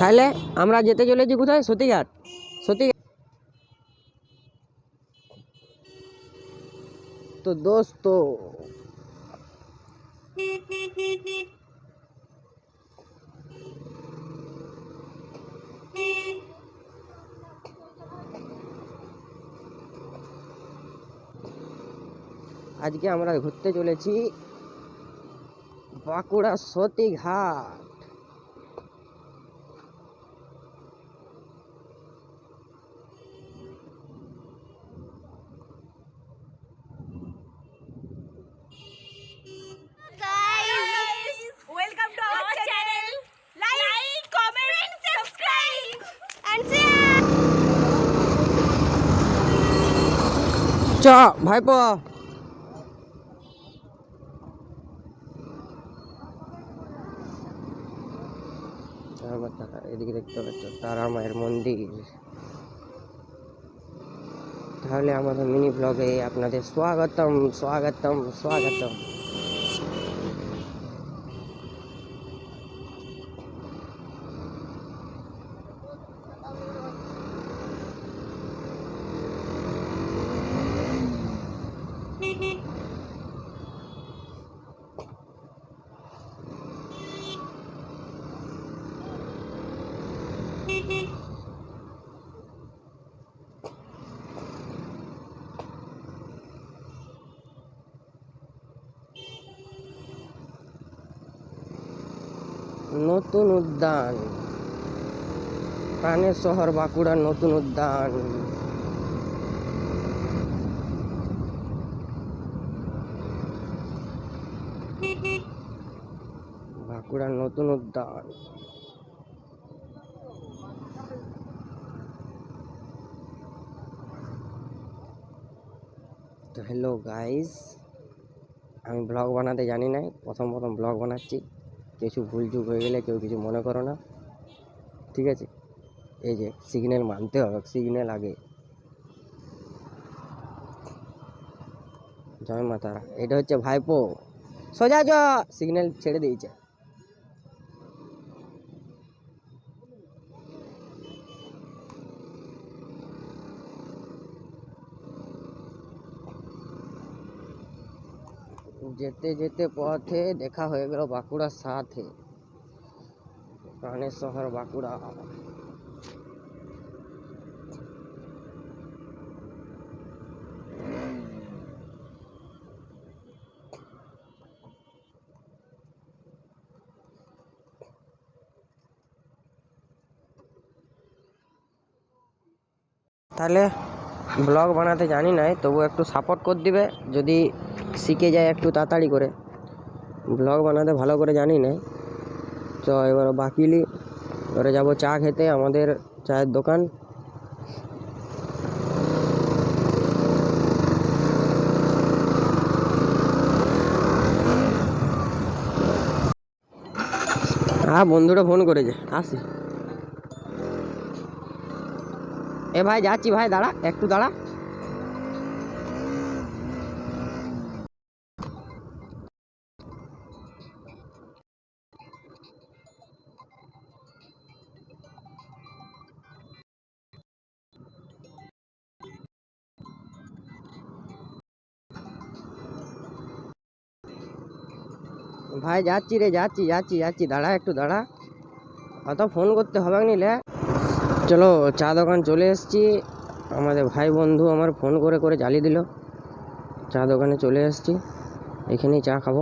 তাহলে আমরা যেতে চলেছি কোথায়? সতীঘাট। সতী তো দোস্ত, আজকে আমরা ঘুরতে চলেছি বাঁকুড়া সতীঘাট। চ, ভাইপো। এদিকে দেখতে পাচ্ছ, তারা মায়ের মন্দির। তাহলে আমাদের মিনি ব্লগে আপনাদের স্বাগতম স্বাগতম স্বাগতম। নতুন উদ্যান। প্রাণের শহর বাঁকুড়ার নতুন উদ্যান। বাঁকুড়ার নতুন উদ্যান। তো হ্যালো গাইস আমি ব্লগ বানাতে জানি না প্রথম প্রথম ব্লগ বানাচ্ছি। কিছু ভুল চুক হয়ে গেলে কেউ কিছু মনে করো না। ঠিক আছে? এই যে সিগন্যাল মানতে হবে সিগন্যাল আগে। জয় মাতারা এটা হচ্ছে ভাইপো। সোজা চ সিগন্যাল ছেড়ে দিয়েছে। যেতে যেতে পথে দেখা হয়ে গেল বাঁকুড়ার সাথে। প্রাণের শহর বাঁকুড়া। তাহলে ব্লগ বানাতে জানি নাই, তবু একটু সাপোর্ট করে দিবে, যদি শিখে যায় একটু তাড়াতাড়ি করে। ব্লগ বানাতে ভালো করে জানি না তো এবার বাকিলি, এবারে যাব চা খেতে, আমাদের চায়ের দোকান। হ্যাঁ বন্ধুরা ফোন করেছে, আসি। এ ভাই, যাচ্ছি ভাই, দাঁড়া, একটু দাঁড়া। ভাই, যাচ্ছি রে, যাচ্ছি যাচ্ছি যাচ্ছি, দাঁড়া, একটু দাঁড়া। অত ফোন করতে হবে নিলে চলো চা দোকান চলে এসেছি। আমাদের ভাই বন্ধু আমার ফোন করে করে জ্বালিয়ে দিল। চা দোকানে চলে এসেছি। এখানেই চা খাব।